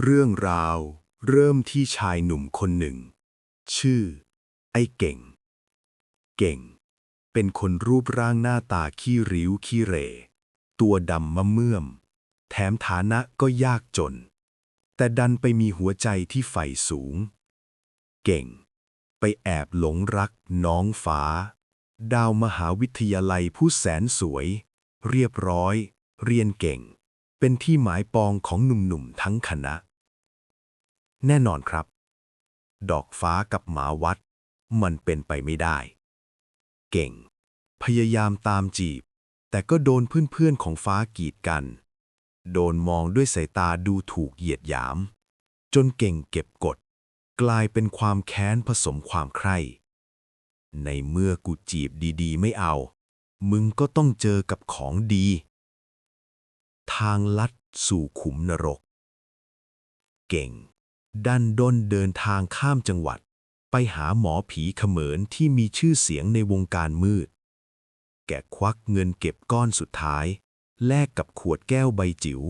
เรื่องราวเริ่มที่ชายหนุ่มคนหนึ่ง ชื่อ ไอ้เก่ง เก่ง เป็นคนรูปร่างหน้าตาขี้ริ้วขี้เร ตัวดำมะเมื่อม แถมฐานะก็ยากจน แต่ดันไปมีหัวใจที่ใฝ่สูง เก่ง ไปแอบหลงรักน้องฟ้า ดาวมหาวิทยาลัยผู้แสนสวย เรียบร้อย เรียนเก่ง เป็นที่หมายปองของหนุ่มๆทั้งคณะ แน่นอนครับ ดอกฟ้ากับหมาวัด มันเป็นไปไม่ได้ เก่ง พยายามตามจีบ แต่ก็โดนเพื่อนๆของฟ้ากีดกัน โดนมองด้วยสายตาดูถูกเหยียดหยาม จนเก่งเก็บกด กลายเป็นความแค้นผสมความใคร่ในเมื่อกูจีบดีๆ ไม่เอา มึงก็ต้องเจอกับของดี ทางลัดสู่ขุมนรก เก่ง ดันด้นเดินทางข้ามจังหวัด ไปหาหมอผีเขมรที่มีชื่อเสียงในวงการมืด แกควักเงินเก็บก้อนสุดท้าย แลกกับขวดแก้วใบจิ๋ว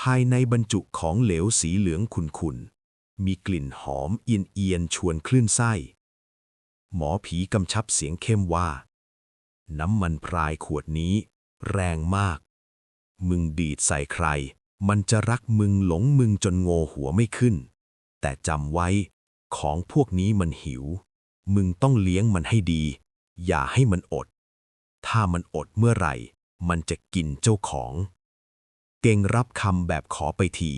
ภายในบรรจุของเหลวสีเหลืองขุ่นๆ มีกลิ่นหอมเอียนๆ ชวนคลื่นไส้ หมอผีกำชับเสียงเข้มว่า น้ำมันพรายขวดนี้ แรงมาก มึงดีดใส่ใคร มันจะรักมึงหลงมึงจนโงหัวไม่ขึ้น แต่จำไว้ ของพวกนี้มันหิว มึงต้องเลี้ยงมันให้ดี อย่าให้มันอด ถ้ามันอดเมื่อไหร่ มันจะกินเจ้าของ เก่งรับคำแบบขอไปที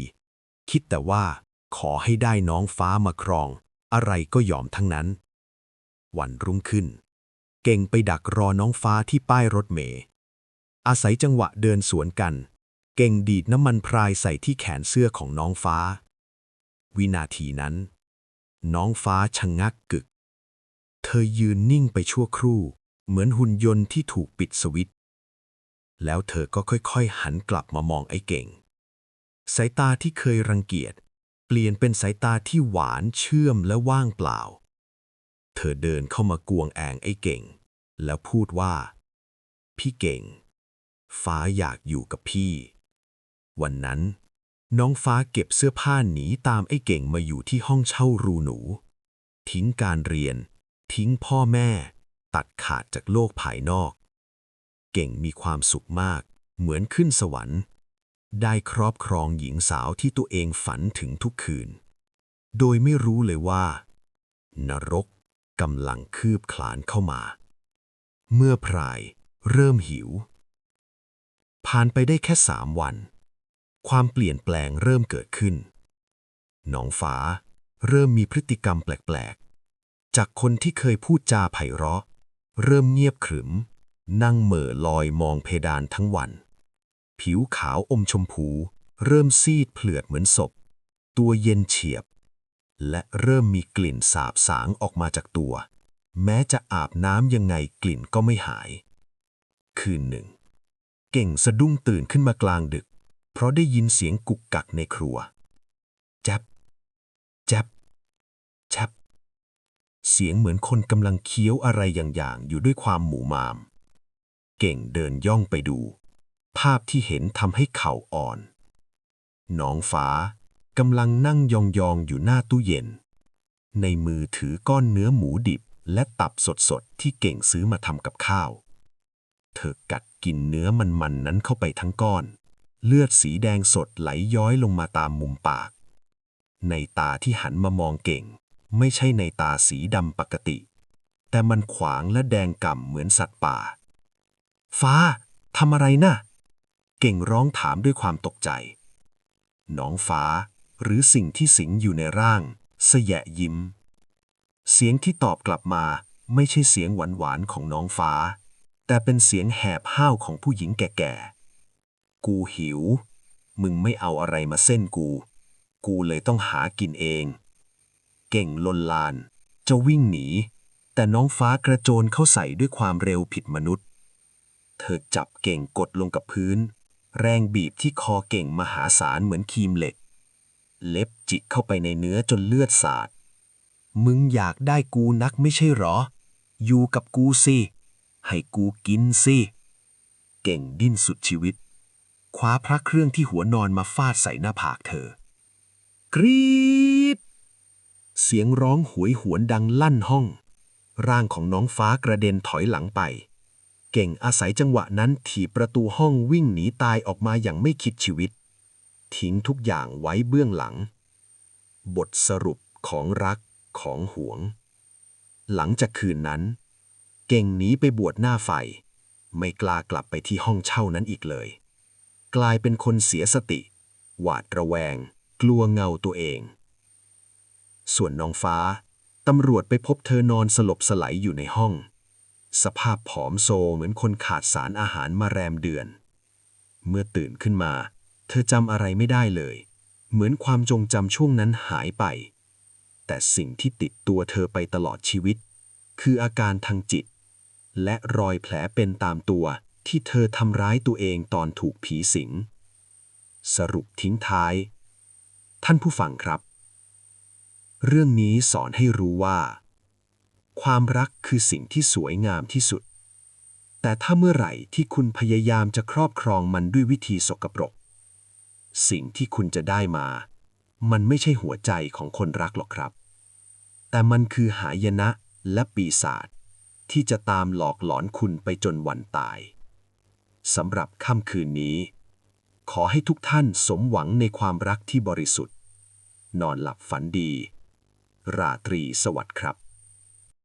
คิดแต่ว่า ขอให้ได้น้องฟ้ามาครอง อะไรก็ยอมทั้งนั้น วันรุ่งขึ้น เก่งไปดักรอน้องฟ้าที่ป้ายรถเมล์ อาศัยจังหวะเดินสวนกัน เก่งดีดน้ำมันพรายใส่ที่แขนเสื้อของน้องฟ้า วินาทีนั้น น้องฟ้าชะงงักกึก เธอยืนนิ่งไปชั่วครู่ เหมือนหุ่นยนต์ที่ถูกปิดสวิตช์แล้วเธอก็ค่อยๆ หันกลับมามองไอ้เก่ง สายตาที่เคยรังเกียจ เปลี่ยนเป็นสายตาที่หวานเชื่อมและว่างเปล่า เธอเดินเข้ามากวงแองไอ้เก่ง แล้วพูดว่า พี่เก่ง ฟ้าอยากอยู่กับพี่ วันนั้น น้องฟ้าเก็บเสื้อผ้าหนีตามไอ้เก่งมาอยู่ที่ห้องเช่ารูหนู ทิ้งการเรียน ทิ้งพ่อแม่ ตัดขาดจากโลกภายนอก เก่งมีความสุขมาก เหมือนขึ้นสวรรค์ ได้ครอบครองหญิงสาวที่ตัวเองฝันถึงทุกคืน โดยไม่รู้เลยว่า นรกกำลังคืบคลานเข้ามา เมื่อพรายเริ่มหิว ผ่านไปได้แค่สามวัน ความเปลี่ยนแปลงเริ่มเกิดขึ้นน้องฟ้าเริ่มมีพฤติกรรมแปลกๆ จากคนที่เคยพูดจาไพเราะ เริ่มเงียบขรึม นั่งเหม่อลอยมองเพดานทั้งวัน ผิวขาวอมชมพู เริ่มซีดเผลือดเหมือนศพ ตัวเย็นเฉียบ และเริ่มมีกลิ่นสาบสางออกมาจากตัว แม้จะอาบน้ำยังไงกลิ่นก็ไม่หาย คืนหนึ่ง เก่งสะดุ้งตื่นขึ้นมากลางดึก เพราะได้ยินเสียงกุกกักในครัวแจ๊บแจ๊บแจ๊บเสียงเหมือนคนกำลังเคี้ยวอะไรอย่างๆอยู่ด้วยความหมู่มาม เก่งเดินย่องไปดู ภาพที่เห็นทำให้เข่าอ่อน น้องฟ้ากำลังนั่งยองๆอยู่หน้าตู้เย็น ในมือถือก้อนเนื้อหมูดิบและตับสดๆที่เก่งซื้อมาทำกับข้าว เธอกัด กินเนื้อมันๆนั้นเข้าไปทั้งก้อน เลือดสีแดงสดไหลย้อยลงมาตามมุมปาก ในตาที่หันมามองเก่ง ไม่ใช่ในตาสีดำปกติ แต่มันขวางและแดงก่ำเหมือนสัตว์ป่า ฟ้าทำอะไรนะ่ะ เก่งร้องถามด้วยความตกใจ น้องฟ้าหรือสิ่งที่สิงอยู่ในร่าง สยะยิ้ม เสียงที่ตอบกลับมาไม่ใช่เสียงหวานๆของน้องฟ้า แต่เป็นเสียงแหบห้าวของผู้หญิงแก่ๆ กูหิว มึงไม่เอาอะไรมาเส้นกู กูเลยต้องหากินเอง เก่งลนลาน จะวิ่งหนี แต่น้องฟ้ากระโจนเข้าใส่ด้วยความเร็วผิดมนุษย์ เธอจับเก่งกดลงกับพื้น แรงบีบที่คอเก่งมหาศาลเหมือนคีมเหล็ก เล็บจิกเข้าไปในเนื้อจนเลือดสาด มึงอยากได้กูนักไม่ใช่หรอ อยู่กับกูสิ ให้กูกินสิ เก่งดิ้นสุดชีวิต คว้าพระเครื่องที่หัวนอนมาฟาดใส่หน้าผากเธอ กรีด เสียงร้องหวยหวนดังลั่นห้อง ร่างของน้องฟ้ากระเด็นถอยหลังไป เก่งอาศัยจังหวะนั้นถีบประตูห้องวิ่งหนีตายออกมาอย่างไม่คิดชีวิต ทิ้งทุกอย่างไว้เบื้องหลัง บทสรุปของรักของหวง หลังจากคืนนั้น เก่งหนีไปบวชหน้าไฟ ไม่กล้ากลับไปที่ห้องเช่านั้นอีกเลย กลายเป็นคนเสียสติ หวาดระแวง กลัวเงาตัวเอง ส่วนน้องฟ้า ตำรวจไปพบเธอนอนสลบสลายอยู่ในห้อง สภาพผอมโซเหมือนคนขาดสารอาหารมาแรมเดือน เมื่อตื่นขึ้นมา เธอจำอะไรไม่ได้เลย เหมือนความจงจำช่วงนั้นหายไป แต่สิ่งที่ติดตัวเธอไปตลอดชีวิต คืออาการทางจิต และรอยแผลเป็นตามตัวที่เธอทำร้ายตัวเองตอนถูกผีสิง สรุปทิ้งท้าย ท่านผู้ฟังครับ เรื่องนี้สอนให้รู้ว่า ความรักคือสิ่งที่สวยงามที่สุด แต่ถ้าเมื่อไหร่ที่คุณพยายามจะครอบครองมันด้วยวิธีสกปรก สิ่งที่คุณจะได้มา มันไม่ใช่หัวใจของคนรักหรอกครับ แต่มันคือหายนะและปีศาจ ที่จะตามหลอกหลอนคุณไปจนวันตายสำหรับค่ำคืนนี้ ขอให้ทุกท่านสมหวังในความรักที่บริสุทธิ์ นอนหลับฝันดี ราตรีสวัสดิ์ครับ